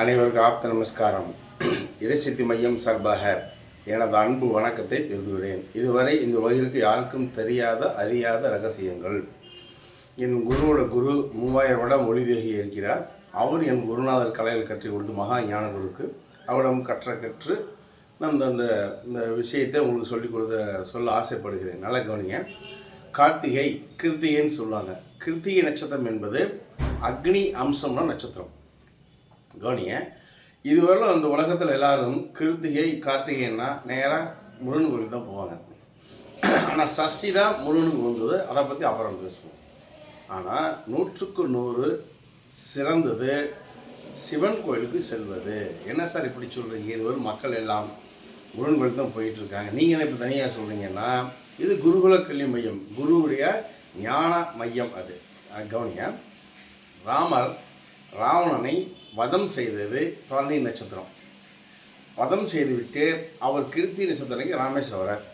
அனைவருக்கும் ஆப்த நமஸ்காரம். இறைசக்தி மையம் சார்பாக எனது அன்பு வணக்கத்தை தெரிவிக்கிறேன். இதுவரை இந்த உலகிற்கு யாருக்கும் தெரியாத அறியாத ரகசியங்கள். என் குருவோட குரு மூவாயிரம் வருடம் மொழி தேகி இருக்கிறார். அவர் என் குருநாதர் கலைகள் கற்றுக் கொடுத்து மகா ஞான குருக்கு அவரிடம் கற்ற கற்று நான் இந்த இந்த இந்த விஷயத்தை உங்களுக்கு சொல்லிக் கொடுத்த சொல்ல ஆசைப்படுகிறேன். நல்ல கவனிங்க. கார்த்திகை கிருத்திகைன்னு சொல்லுவாங்க. கிருத்திகை நட்சத்திரம் என்பது அக்னி அம்சம்னா நட்சத்திரம். கவனிங்க. இதுவரையிலும் அந்த உலகத்தில் எல்லாரும் கிருத்திகை கார்த்திகைன்னா நேராக முருகன் கோயில் தான் போவாங்க. ஆனால் சஷ்டி தான் முருகனுக்கு வந்தது அதை பற்றி அப்புறம் பேசுவோம். ஆனால் நூற்றுக்கு நூறு சிறந்தது சிவன் கோயிலுக்கு செல்வது. என்ன சார் இப்படி சொல்கிறீங்க இதுவரை மக்கள் எல்லாம் முருகன் கோயில் தான் போயிட்டுருக்காங்க நீங்கள் இப்போ தனியாக சொல்கிறீங்கன்னா இது குருகுல கல்வி மையம். குருவுடைய ஞான மையம் அது. அது கவனிங்க. ராமர் ராவணனை வதம் செய்தது பரணி நட்சத்திரம். வதம் செய்துவிட்டு அவர் கிருத்தி நட்சத்திரங்க ராமேஸ்வரம் வரார்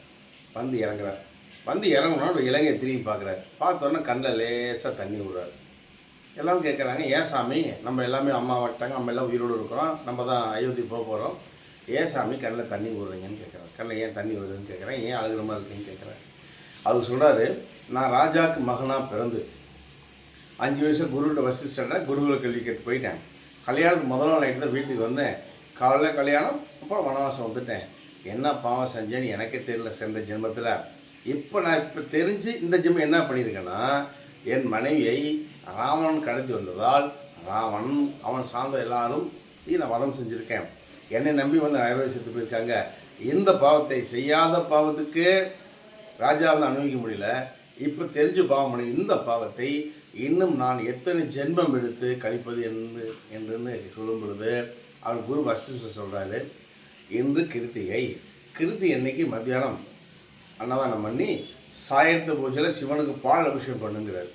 வந்து இறங்குறார். வந்து இறங்குனா ஒரு இலங்கையை திரும்பி பார்க்குறாரு. பார்த்தோன்னே கண்ணில் லேசாக தண்ணி விடுறாரு எல்லாம் கேட்குறாங்க ஏன் சாமி நம்ம எல்லாமே அம்மா வட்டாங்க நம்ம எல்லாம் உயிரோடு இருக்கிறோம் நம்ம தான் அயோத்தி போக போகிறோம் ஏன் சாமி கண்ணில் தண்ணி விடுறீங்கன்னு கேட்குறாரு கண்ணில் ஏன் தண்ணி விடுறதுன்னு கேட்குறேன் ஏன் அழுகிற மாதிரி இருக்குன்னு கேட்குறேன் அவர் சொல்கிறாரு நான் ராஜாவுக்கு மகனாக பிறந்து அஞ்சு வயசு குருவோட வசிஷ்டனை குருகுல கல்வி கேட்டு போயிட்டேன். கல்யாணத்துக்கு முதல் நாள் நைட்டு தான் வீட்டுக்கு வந்தேன். காலையில் கல்யாணம் அப்புறம் வனவாசம் வந்துட்டேன். என்ன பாவம் செஞ்சேன்னு எனக்கே தெரியல சென்ற ஜென்மத்தில். இப்போ நான் இப்போ தெரிஞ்சு இந்த ஜென்மம் என்ன பண்ணியிருக்கேன்னா என் மனைவியை ராவணன் கடத்தி வந்ததால் ராவணன் அவன் சார்ந்த எல்லாரும் நான் வதம் செஞ்சுருக்கேன். என்னை நம்பி வந்து நிறைய செத்து போயிருக்காங்க. இந்த பாவத்தை செய்யாத பாவத்துக்கு ராஜாவை அனுபவிக்க முடியல. இப்போ தெரிஞ்சு பாவம் பண்ணி இந்த பாவத்தை இன்னும் நான் எத்தனை ஜென்மம் எடுத்து கழிப்பது என்று என்றுன்னு சொல்லும் பொழுது அவர் குரு வசிஷ்டர் சொல்கிறாரு இன்று கிருத்திகை கிருத்தி அன்னைக்கு மத்தியானம் அன்னதானம் பண்ணி சாயத்து பூஜையில் சிவனுக்கு பால் அபிஷேகம் பண்ணுங்கிறார்.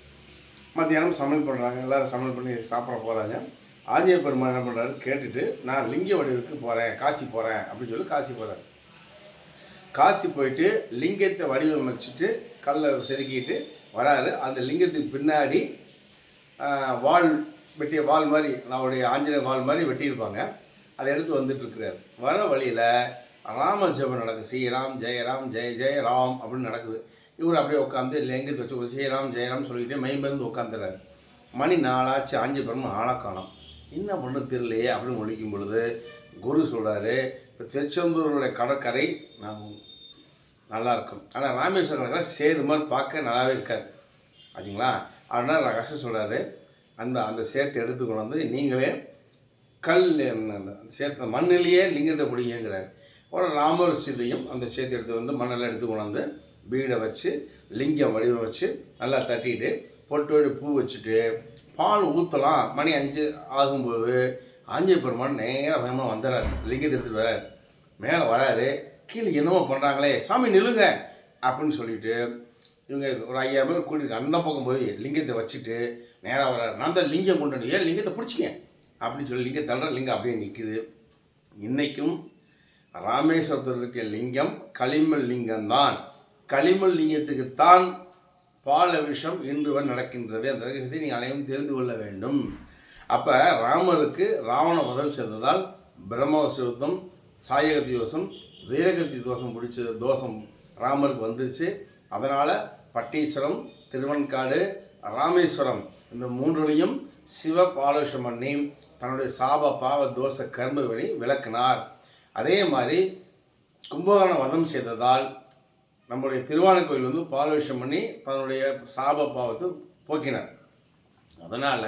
மத்தியானம் சமையல் பண்ணுறாங்க எல்லாரும் சமையல் பண்ணி சாப்பிட போகிறாங்க ஆஞ்சநேய பெருமாள் என்ன பண்ணுறாரு கேட்டுட்டு நான் லிங்க வடிவுக்கு போகிறேன் காசி போகிறேன் அப்படின்னு சொல்லி காசி போகிறார் காசி போயிட்டு லிங்கத்தை வடிவமைச்சிட்டு கல்லை செதுக்கிட்டு வராரு அந்த லிங்கத்துக்கு பின்னாடி வால் வெட்டிய வால் மாதிரி நம்மளுடைய ஆஞ்சநேய வால் மாதிரி வெட்டியிருப்பாங்க. அதை எடுத்து வந்துட்டுருக்கிறார். வர வழியில் ராம ஜபம் நடக்குது. ஸ்ரீராம் ஜெயராம் ஜெய ஜெய ராம் அப்படின்னு நடக்குது. இவர் அப்படியே உட்காந்து லிங்கத்தை வச்சு ஸ்ரீராம் ஜெயராம் சொல்லிக்கிட்டே மைமருந்து உட்காந்துறாரு. மணி நாளாச்சு ஆஞ்சு பெருமை ஆளா என்ன பண்ண தெரியலையே அப்படின்னு ஒழிக்கும் பொழுது குரு சொல்கிறாரு இப்போ திருச்செந்தூருடைய கடற்கரை நான் நல்லாயிருக்கும். ஆனால் ராமேஸ்வரம் கடற்கரை சேரு மாதிரி பார்க்க நல்லாவே இருக்காது. ஆச்சுங்களா அதனால் கஷ்டம் சொல்கிறாரு அந்த அந்த சேத்தை எடுத்து கொண்டு வந்து நீங்களே கல் அந்த சேத்த மண்ணிலேயே லிங்கத்தை பிடிங்கிறார் ஒரு ராமர் சிதையும் அந்த சேத்தை எடுத்து வந்து மண்ணெல்லாம் எடுத்து கொண்டு வந்து வீடை வச்சு லிங்கம் வடிவம் வச்சு நல்லா தட்டிட்டு பொட்டு பூ வச்சுட்டு பால் ஊற்றலாம் மணி அஞ்சு ஆகும்போது ஆஞ்சை பெருமான் நேராக வேகமாக வந்துடுறாரு லிங்கத்தை எடுத்துட்டு வரார். மேலே வராரு. கீழே என்னமோ பண்ணுறாங்களே சாமி நில்லுங்க. அப்படின்னு சொல்லிட்டு இவங்க ஒரு ஐயாயிரம் பேர் கூட்டிட்டு அந்த பக்கம் போய் லிங்கத்தை வச்சுட்டு நேராக வர்றாரு நான் தான் லிங்கம் கொண்டு வந்து ஏன் லிங்கத்தை பிடிச்சிங்க? அப்படின்னு சொல்லி லிங்கம் தள்ளுற லிங்கம் அப்படியே நிற்குது இன்றைக்கும் ராமேஸ்வரத்தில் இருக்க லிங்கம் களிமல் லிங்கம்தான். களிமல் லிங்கத்துக்கு தான் பால் விஷம் இன்றுவன் நடக்கின்றது. அந்த ரகசியத்தை நீங்கள் அனைவரும் தெரிந்து கொள்ள வேண்டும். அப்போ ராமருக்கு ராவண வதம் செய்ததால் பிரம்மசுத்தம் சாயகத்தி வீரகத்தி தோஷம் பிடிச்ச தோஷம் ராமருக்கு வந்துருச்சு. அதனால் பட்டீஸ்வரம் திருவன்காடு ராமேஸ்வரம் இந்த மூன்றுலையும் சிவ பாலுஷம் பண்ணி தன்னுடைய சாப பாவ தோஷ கர்ம வழி விளக்கினார். அதே மாதிரி கும்பகோணம் வதம் செய்ததால் நம்முடைய திருவானைக்கோயில் வந்து பாலுஷம் பண்ணி தன்னுடைய சாப பாவத்தை போக்கினார். அதனால்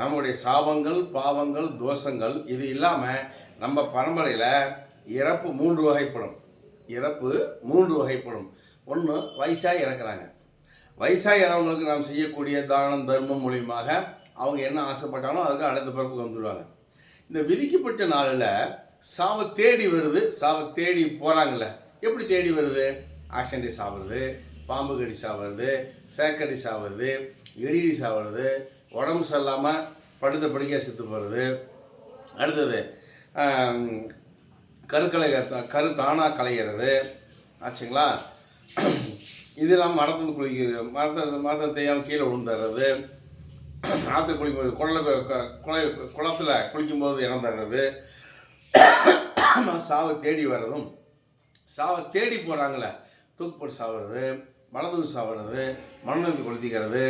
நம்முடைய சாபங்கள் பாவங்கள் தோஷங்கள் இது இல்லாமல் நம்ம பரம்பரையில் இறப்பு மூன்று வகைப்படும். இறப்பு மூன்று வகைப்படும். ஒன்று வயசாக இறக்குறாங்க. வயசாக இறவங்களுக்கு நாம் செய்யக்கூடிய தானம் தர்மம் மூலியமாக அவங்க என்ன ஆசைப்பட்டாலும் அதுக்கு அடுத்த பிறப்புக்கு வந்துடுவாங்க. இந்த விதிக்கப்பட்ட நாளில் சாவை தேடி வருது சாவை தேடி போகிறாங்கல்ல எப்படி தேடி வருது? ஆசண்டை சாப்பிடுறது பாம்பு கடி சாப்பிடுறது சேக்கடி சாப்பிடுறது எடிடி சாப்பிட்றது உடம்பு சரியில்லாமல் படுத்த படுக்கையாக செத்து போகிறது அடுத்தது கருக்கலை கரு தானாக களையிறது ஆச்சுங்களா? இது இல்லாமல் மரத்தில் குளிக்கிறது மரத்தை மரத்தை தெரியாமல் கீழே விழுந்துடுறது ஆற்று குளிக்கும்போது குழல குள குளத்தில் குளிக்கும்போது இடம் தர்றது. சாவை தேடி வர்றதும் சாவை தேடி போகிறாங்களே தூக்குப்போட்டு சாவுறது மலதூர் சாவுறது மண்ணெழுத்து கொளுத்திக்கிறது.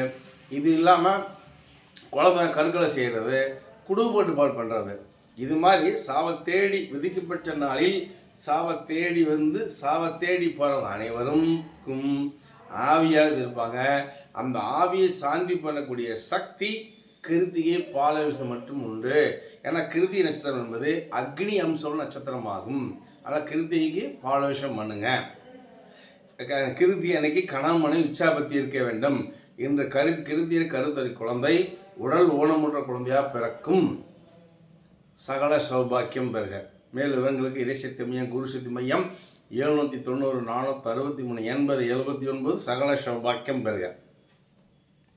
இது இல்லாமல் குழந்தை கருக்களை செய்கிறது குடும்பட்டு பால் பண்ணுறது இது மாதிரி சாவை தேடி விதிக்கப்பட்ட நாளில் சாவை தேடி வந்து சாவை தேடி போகிறவங்க அனைவருக்கும் ஆவியாக இருப்பாங்க. அந்த ஆவியை சாந்தி பண்ணக்கூடிய சக்தி கிருத்திகை பாலவிசம் மட்டும் உண்டு. ஏன்னா கிருதி நட்சத்திரம் என்பது அக்னி அம்சம் நட்சத்திரமாகும். அதனால் கிருத்திகைக்கு பாலவிஷம் பண்ணுங்க. கிருதி அன்னைக்கு கணவனை உச்சாபத்தி இருக்க வேண்டும். இன்று கரு கிருத்தியில் கருத்தறி குழந்தை உடல் ஊனமுற்ற குழந்தையாக பிறக்கும். சகல சௌபாக்கியம் பெறுக. மேலும் இவங்களுக்கு இறைசக்தி மையம் குரு சக்தி மையம் எழுநூற்றி தொண்ணூறு நானூற்றி அறுபத்தி மூணு எண்பது எழுபத்தி ஒன்பது சகல சௌபாக்கியம் பெறுக.